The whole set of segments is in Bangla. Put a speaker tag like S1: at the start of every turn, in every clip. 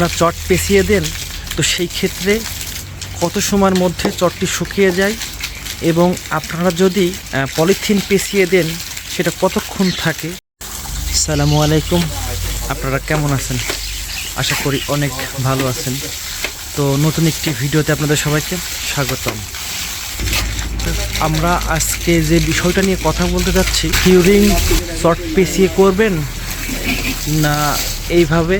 S1: আপনার চট পেঁচিয়ে দেন তো সেই ক্ষেত্রে কত সময়ের মধ্যে চটটি শুকিয়ে যায় এবং আপনারা যদি পলিথিন পেঁচিয়ে দেন সেটা কতক্ষণ থাকে? সালামু আলাইকুম। আপনারা কেমন আছেন? আশা করি অনেক ভালো আছেন। তো নতুন একটি ভিডিওতে আপনাদের সবাইকে স্বাগতম। আমরা আজকে যে বিষয়টা নিয়ে কথা বলতে যাচ্ছি কিউরিং শর্ট পেঁচিয়ে করবেন না এইভাবে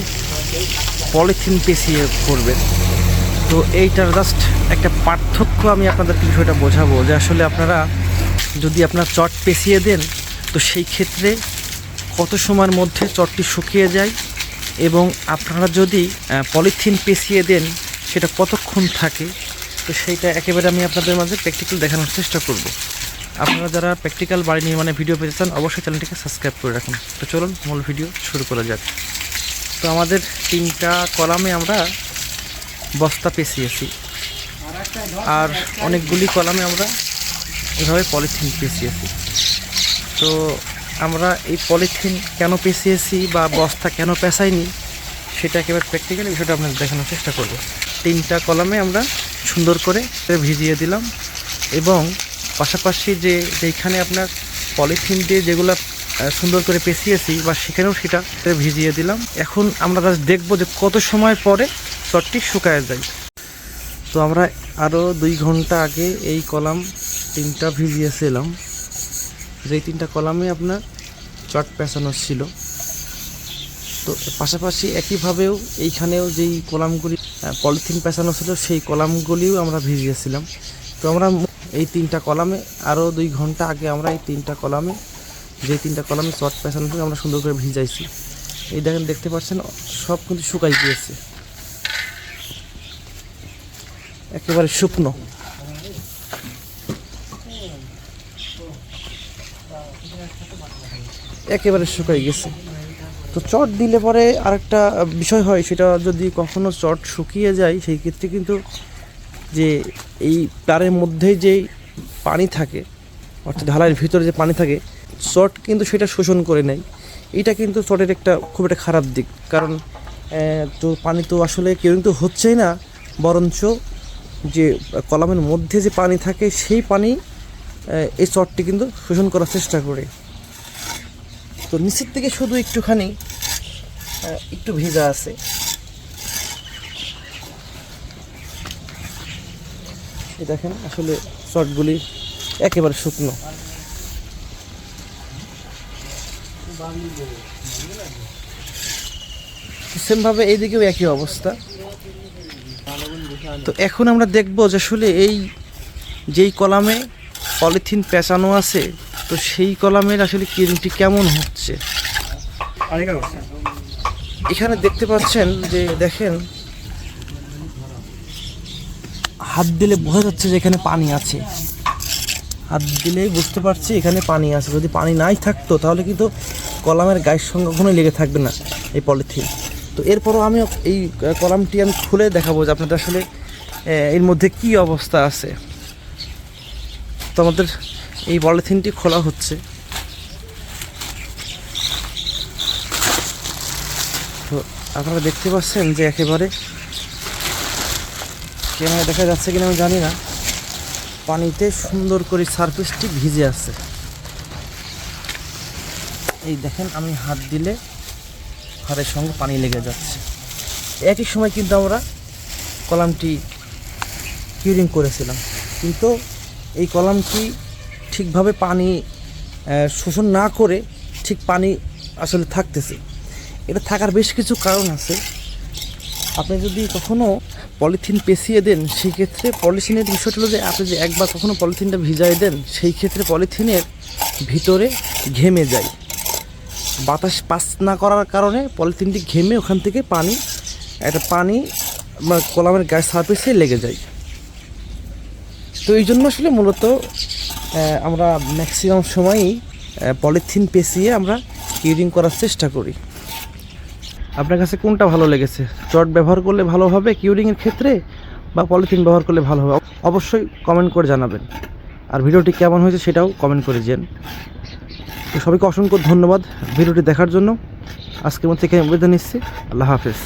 S1: পলিথিন পেঁচিয়ে করবেন তো এইটার জাস্ট একটা পার্থক্য আমি আপনাদের বিষয়টা বোঝাবো যে আসলে আপনারা যদি আপনার চট পেঁচিয়ে দেন, তো সেই ক্ষেত্রে কত সময়ের মধ্যে চটটি শুকিয়ে যায় এবং আপনারা যদি পলিথিন পেঁচিয়ে দেন, সেটা কতক্ষণ থাকে? তো সেইটা একেবারে আমি আপনাদের মাঝে প্র্যাকটিক্যাল দেখানোর চেষ্টা করব। আপনারা যারা প্র্যাকটিক্যাল বাড়ি নির্মাণে ভিডিও পেতে চান, অবশ্যই চ্যানেলটিকে সাবস্ক্রাইব করে রাখুন। তো চলুন মূল ভিডিও শুরু করা যাক। তো আমাদের তিনটা কলামে আমরা বস্তা পেঁচিয়েছি। আর অনেকগুলি কলামে আমরা এভাবে পলিথিন পেঁচিয়েছি। তো আমরা এই পলিথিন কেন পেঁচিয়েছি বা বস্তা কেন পেঁচাইনি, সেটা একেবারে প্র্যাকটিক্যালি বিষয়টা আপনাদের দেখানোর চেষ্টা করব। তিনটা কলামে আমরা সুন্দর করে ভিজিয়ে দিলাম এবং পাশাপাশি যে যেখানে আপনার পলিথিন দিয়ে যেগুলো সুন্দর করে পেঁচিয়েছি বা সেখানেও সেটা ভিজিয়ে দিলাম। এখন আমরা জাস্ট দেখব যে কত সময় পরে চটটি শুকায় যায়। তো আমরা আরও দুই ঘণ্টা আগে এই কলাম তিনটা ভিজিয়েছিলাম। যেই তিনটা কলামে আপনার চট পেঁচানো ছিল। তো পাশাপাশি একইভাবেও এইখানেও যেই কলামগুলি পলিথিন পেঁচানো ছিল, সেই কলামগুলিও আমরা ভিজিয়েছিলাম। তো আমরা এই তিনটা কলামে আরও দুই ঘণ্টা আগে আমরা এই তিনটা কলামে যে তিনটা কলামে চট পেঁচানো ছিল আমরা সুন্দর করে ভিজাইছি। এই দেখেন, দেখতে পাচ্ছেন, সব কিন্তু শুকাই গিয়েছে। একেবারে শুকনো। একেবারে শুকাই গেছে। তো চট দিলে পরে আরেকটা বিষয় হয়, সেটা যদি কখনো চট শুকিয়ে যায়, সেই ক্ষেত্রে কিন্তু যে এই তারের মধ্যে যে পানি থাকে, অর্থাৎ ঢালাইয়ের ভিতরে যে পানি থাকে চট কিন্তু সেটা শোষণ করে নেয়। এটা কিন্তু চটের একটা খুব একটা খারাপ দিক। কারণ তো পানি তো আসলে কেউ কিন্তু হচ্ছেই না। বরঞ্চ যে কলামের মধ্যে যে পানি থাকে, সেই পানি এই চটটি কিন্তু শোষণ করার চেষ্টা করে। তো নিচের থেকে শুধু একটুখানি একটু ভেজা আছে। দেখেন আসলে চটগুলি একেবারে শুকনো। সেমভাবে এইদিকেও একই অবস্থা। তো এখন আমরা দেখব যে আসলে এই যেই কলামে পলিথিন পেঁচানো আছে, তো সেই কলামের আসলে কিরিমটি কেমন হচ্ছে? এখানে দেখতে পাচ্ছেন যে দেখেন, হাত দিলে বোঝা যাচ্ছে যে এখানে পানি আছে। হাত দিলেই বুঝতে পারছি এখানে পানি আছে। যদি পানি নাই থাকতো, তাহলে কিন্তু কলামের গায়ের সঙ্গে কখনোই লেগে থাকবে না এই পলিথিন। তো এরপরও আমি এই কলামটি আমি খুলে দেখাবো যে আপনাদের আসলে এর মধ্যে কি অবস্থা আছে। তো আমাদের এই পলিথিনটি খোলা হচ্ছে। তো আপনারা দেখতে পাচ্ছেন যে একেবারে ক্যামেরা দেখা যাচ্ছে কিনা আমি জানি না। পানিতে সুন্দর করে সারফেসটি ভিজে আছে। এই দেখেন, আমি হাত দিলে হাতের সঙ্গে পানি লেগে যাচ্ছে। একই সময় কিন্তু আমরা কলামটি কিউরিং করেছিলাম। কিন্তু এই কলামটি ঠিকভাবে পানি শোষণ না করে ঠিক পানি আসলে থাকতেছে। এটা থাকার বেশ কিছু কারণ আছে। আপনি যদি কখনও পলিথিন পেঁচিয়ে দেন সেই ক্ষেত্রে পলিথিনের বিষয়টা হলো যে, আপনি যে একবার কখনও পলিথিনটা ভিজাই দেন, সেই ক্ষেত্রে পলিথিনের ভিতরে ঘেমে যায়। বাতাস পাস না করার কারণে পলিথিনটি ঘেমে ওখান থেকে পানি, একটা পানি মানে কলামের গায়ে সারফেসে লেগে যায়। তো এই জন্য আসলে মূলত আমরা ম্যাক্সিমাম সময়ই পলিথিন পেঁচিয়ে আমরা কিউরিং করার চেষ্টা করি। আপনার কাছে কোনটা ভালো লেগেছে? চট ব্যবহার করলে ভালো হবে কিউরিংয়ের ক্ষেত্রে, বা পলিথিন ব্যবহার করলে ভালো হবে? অবশ্যই কমেন্ট করে জানাবেন। আর ভিডিওটি কেমন হয়েছে সেটাও কমেন্ট করে যেন তো সবাইকে অসংখ্য ধন্যবাদ ভিডিওটি দেখার জন্য। আজকের মধ্যে এখানে নিচ্ছি। আল্লাহ হাফেজ।